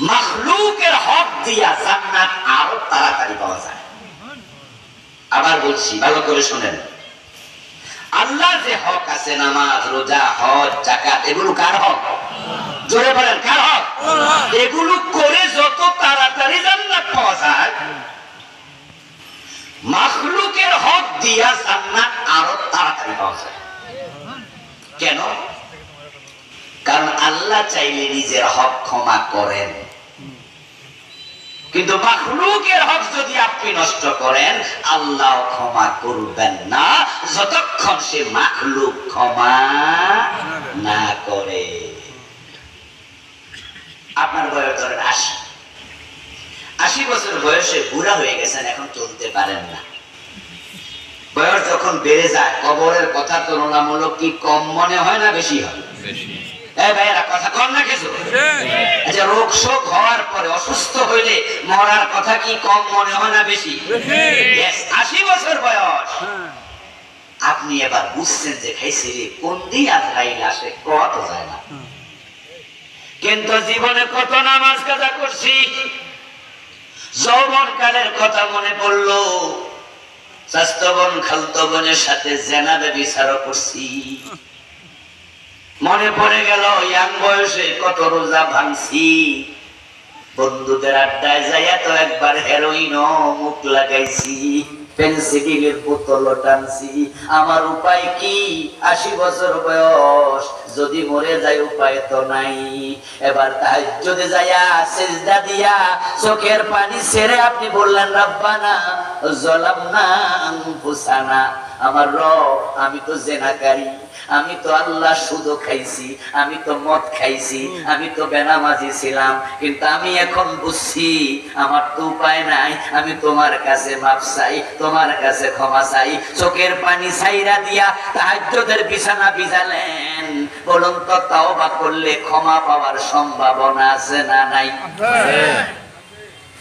মাখলুকের হক দিয়া জান্নাত আরও তাড়াতাড়ি পাওয়া যায়। আবার বলছি, ভালো করে শোনেন। আল্লাহ যে হক আছে, নামাজ, রোজা, হজ জাকাত এগুলো কার হক? জোরে বলেন, কার হক? এগুলো করে যত তাড়াতাড়ি জান্নাত পাওয়া যায়, মাখলুকের হক দিয়া জান্নাত আরও তাড়াতাড়ি পাওয়া যায়। কেন? কারণ আল্লাহ চাইলে নিজের হক ক্ষমা করেন। কিন্তু মাখলুকের হক যদি আপনি নষ্ট করেন আল্লাহ ক্ষমা করবেন না। যতক্ষণ সে মাখলুক ক্ষমা না করে। আপনার বয়স ধরেন আশি। আশি বছর বয়সে বুড়া হয়ে গেছেন এখন চলতে পারেন না। বয়স যখন বেড়ে যায় কবরের কথা তুলনামূলক কি কম মনে হয় না বেশি হয়? এই ভাইয়েরা কথা কম না কিছু? আচ্ছা রোগ শোক হওয়ার পরে অসুস্থ মরার কথা কি কম মনে হয় না বেশি? আশি বছর বয়স। আপনি এবার বুঝছেন যে খাইছি রে কোন দিন আজরাইল আসে কত যায় না। কিন্তু জীবনে কত নামাজ কাজা করছি? যৌবন কালের কথা মনে পড়ল। স্বাস্থ্যবন খালতো বোনের সাথে জেনাবে বিচারও করছি। মনে পড়ে গেল ইয়াং বয়সে কত রোজা ভাঙছি। বন্ধুদের আড্ডায় যাইয়া তো একবার হেরোইন মুখ লাগাইছি। পেন্সিলের বোতল টানছি। আমার উপায় কি? আশি বছর বয়স, যদি মরে যায় উপায় তো নাই। এবার তাই যাইয়া সেজদা দিয়া চোখের পানি ছেড়ে আপনি বললেন, রাব্বানা জলাম না আমার রব, আমি তো জেনাকারী, আমি তো আল্লাহ শুধু খাইছি, আমি তো মদ খাইছি, আমি তো বেনামাজি ছিলাম, কিন্তু আমি এখন বুঝছি, আমার তো উপায় নাই, আমি তোমার কাছে মাপ চাই, তোমার কাছে ক্ষমা চাই, চোখের পানি ছাইরা দিয়া তাহাজ্জুদের বিছানা বিজালেন বলুন তো তাও বা করলে ক্ষমা পাওয়ার সম্ভাবনা আছে না নাই?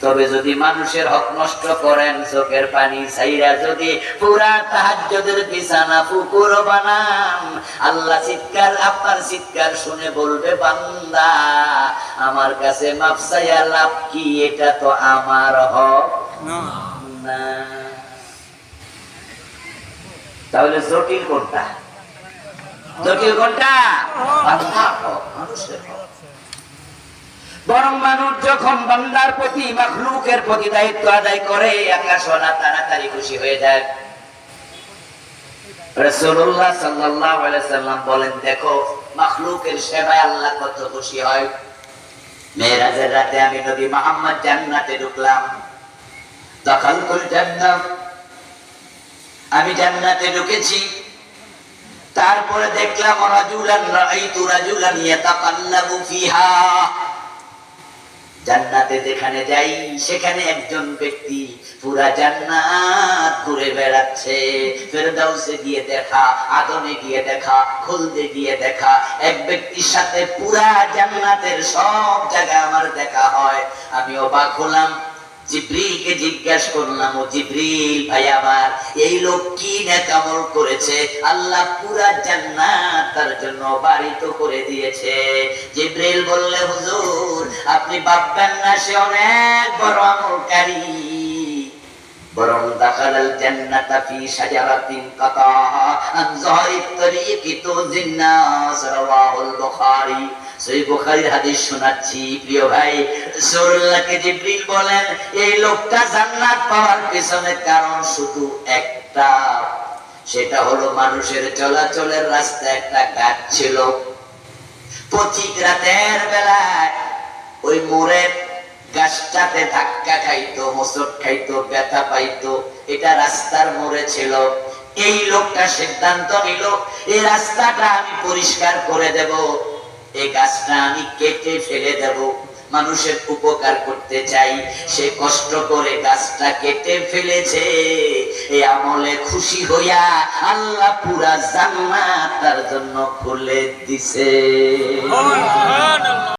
তবে যদি মানুষের হক নষ্ট করেন চোখের পানি ছাইরা যদি পুরা তাহাজ্জুদের বিছানা পুকুর বানান আল্লাহ চিৎকার আপনার চিৎকার শুনে বলবে বান্দা আমার কাছে মাপ চাইয়া লাভ কি? এটা তো আমার হক না। তাহলে জটিল কোনটা? জটিল কোনটা? মানুষের হক। বরং মানুষ যখন বান্দার প্রতি মাখলুকের প্রতি দায়িত্ব আদায় করে আকাশ ওলা তাড়াতাড়ি খুশি হয়ে যায়। আমি জান্নাতে ঢুকলাম। আমি ঢুকেছি। তারপরে দেখলাম রাজুলান রাআইতু রাজুলান জান্নাতে যেখানে যাই, সেখানে একজন ব্যক্তি পুরা জান্নাত ঘুরে বেড়াচ্ছে। ফেরদাউসে গিয়ে দেখা, আদমে গিয়ে দেখা, খুলদে গিয়ে দেখা, এক ব্যক্তির সাথে পুরা জান্নাতের সব জায়গায় আমার দেখা হয়। আমি অবাক হলাম জিব্রিলকে জিজ্ঞাসা করলাম, ও জিব্রিল, ভাই আমার, এই লোক কি নেকামল করেছে? আল্লাহ পুরা জান্নাত তার জন্য বাড়িত করে দিয়েছে। জিব্রিল বললে, হুজুর, আপনি ভাববেন না, সে অনেক বড় আমলকারী। বরং দাখালাল জান্নাতা ফি শাজারাতিন কাতাহা, আন যাহরিত তরিকি তুজিন্নাস রাওয়াহুল বুখারী। চলাচলের রাস্তা একটা গাছ ছিল। পথিক রাতের বেলায় ওই মোড়ের গাছটাতে ধাক্কা খাইতো মোসট খাইতো, ব্যথা পাইতো। এটা রাস্তার মোড়ে ছিল। এই লোকটা সিদ্ধান্ত নিল, এই রাস্তাটা আমি পরিষ্কার করে দেব। এই গাছটা আমি কেটে ফেলে দেব। মানুষের উপকার করতে চাই। সে কষ্ট করে গাছটা কেটে ফেলেছে। এই আমলে খুশি হইয়া আল্লাহ পুরা জান্নাত তার জন্য খুলে দিছে।